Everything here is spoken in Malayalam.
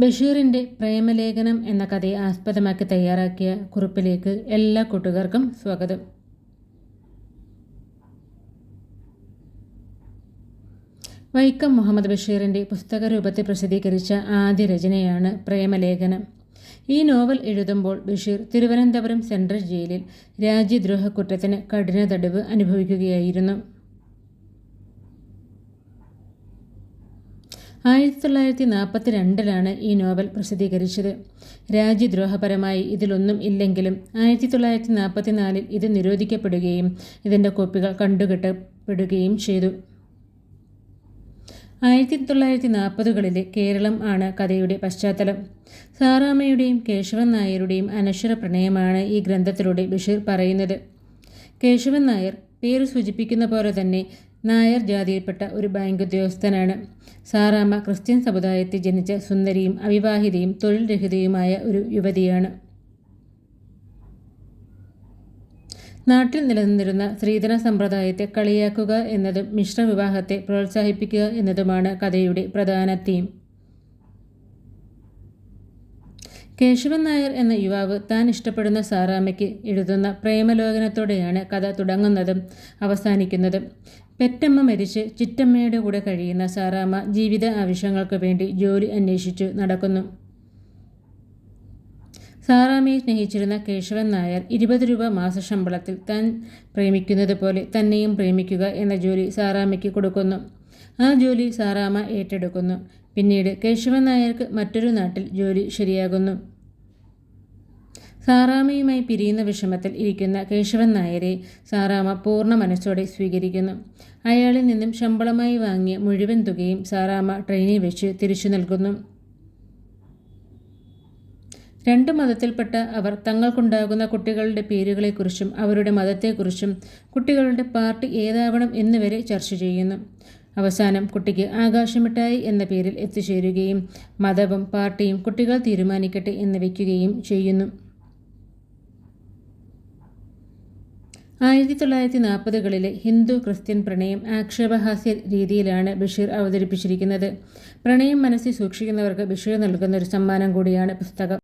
ബഷീറിന്റെ പ്രേമലേഖനം എന്ന കഥയെ ആസ്പദമാക്കി തയ്യാറാക്കിയ കുറിപ്പിലേക്ക് എല്ലാ കൂട്ടുകാർക്കും സ്വാഗതം. വൈക്കം മുഹമ്മദ് ബഷീറിന്റെ പുസ്തക രൂപത്തിൽ പ്രസിദ്ധീകരിച്ച ആദ്യ രചനയാണ് പ്രേമലേഖനം. ഈ നോവൽ എഴുതുമ്പോൾ ബഷീർ തിരുവനന്തപുരം സെൻട്രൽ ജയിലിൽ രാജ്യദ്രോഹക്കുറ്റത്തിന് കഠിന തടവ് അനുഭവിക്കുകയായിരുന്നു. ആയിരത്തി തൊള്ളായിരത്തി നാൽപ്പത്തി രണ്ടിലാണ് ഈ നോവൽ പ്രസിദ്ധീകരിച്ചത്. രാജ്യദ്രോഹപരമായി ഇതിലൊന്നും ഇല്ലെങ്കിലും ആയിരത്തി തൊള്ളായിരത്തി നാൽപ്പത്തി നാലിൽ ഇത് നിരോധിക്കപ്പെടുകയും ഇതിന്റെ കോപ്പികൾ കണ്ടുകെട്ടപ്പെടുകയും ചെയ്തു. ആയിരത്തി തൊള്ളായിരത്തി നാൽപ്പതുകളിലെ കേരളം ആണ് കഥയുടെ പശ്ചാത്തലം. സാറാമ്മയുടെയും കേശവൻ നായരുടെയും അനശ്വര പ്രണയമാണ് ഈ ഗ്രന്ഥത്തിലൂടെ ബഷീർ പറയുന്നത്. കേശവൻ നായർ പേര് സൂചിപ്പിക്കുന്ന പോലെ തന്നെ നായർ ജാതിയിൽപ്പെട്ട ഒരു ബാങ്ക് ഉദ്യോഗസ്ഥനാണ് സാറാമ്മ ക്രിസ്ത്യൻ സമുദായത്തിൽ ജനിച്ച സുന്ദരിയും അവിവാഹിതയും തൊഴിൽ രഹിതയുമായ ഒരു യുവതിയാണ്. നാട്ടിൽ നിലനിന്നിരുന്ന സ്ത്രീധന സമ്പ്രദായത്തെ കളിയാക്കുക എന്നതും മിശ്ര വിവാഹത്തെ പ്രോത്സാഹിപ്പിക്കുക എന്നതുമാണ് കഥയുടെ പ്രധാന തീം കേശവൻ നായർ എന്ന യുവാവ് താൻ ഇഷ്ടപ്പെടുന്ന സാറാമ്മയ്ക്ക് എഴുതുന്ന പ്രേമലോകനത്തോടെയാണ് കഥ തുടങ്ങുന്നതും അവസാനിക്കുന്നതും. പെറ്റമ്മ മരിച്ച് ചിറ്റമ്മയുടെ കൂടെ കഴിയുന്ന സാറാമ്മ ജീവിത ആവശ്യങ്ങൾക്ക് വേണ്ടി ജോലി അന്വേഷിച്ചു നടക്കുന്നു. സാറാമ്മയെ സ്നേഹിച്ചിരുന്ന കേശവൻ നായർ ഇരുപത് രൂപ മാസ ശമ്പളത്തിൽ താൻ പ്രേമിക്കുന്നത് പോലെ തന്നെയും പ്രേമിക്കുക എന്ന ജോലി സാറാമ്മയ്ക്ക് കൊടുക്കുന്നു. ആ ജോലി സാറാമ്മ ഏറ്റെടുക്കുന്നു. പിന്നീട് കേശവൻ നായർക്ക് മറ്റൊരു നാട്ടിൽ ജോലി ശരിയാകുന്നു. സാറാമയുമായി പിരിയുന്ന വിഷമത്തിൽ ഇരിക്കുന്ന കേശവൻ നായരെ സാറാമ പൂർണ മനസ്സോടെ സ്വീകരിക്കുന്നു. അയാളിൽ നിന്നും ശമ്പളമായി വാങ്ങിയ മുഴുവൻ തുകയും സാറാമ ട്രെയിനിൽ വെച്ച് തിരിച്ചു നൽകുന്നു. രണ്ട് മതത്തിൽപ്പെട്ട അവർ തങ്ങൾക്കുണ്ടാകുന്ന കുട്ടികളുടെ പേരുകളെക്കുറിച്ചും അവരുടെ മതത്തെക്കുറിച്ചും കുട്ടികളുടെ പാർട്ടി ഏതാവണം എന്നുവരെ ചർച്ച ചെയ്യുന്നു. അവസാനം കുട്ടിക്ക് ആകാശമിട്ടായി എന്ന പേരിൽ എത്തിച്ചേരുകയും മതവും പാർട്ടിയും കുട്ടികൾ തീരുമാനിക്കട്ടെ എന്ന് വയ്ക്കുകയും ചെയ്യുന്നു. ആയിരത്തി തൊള്ളായിരത്തി നാൽപ്പതുകളിലെ ഹിന്ദു ക്രിസ്ത്യൻ പ്രണയം ആക്ഷേപഹാസ്യ രീതിയിലാണ് ബഷീർ അവതരിപ്പിച്ചിരിക്കുന്നത്. പ്രണയം മനസ്സിൽ സൂക്ഷിക്കുന്നവർക്ക് ബഷീർ നൽകുന്ന ഒരു സമ്മാനം കൂടിയാണ് പുസ്തകം.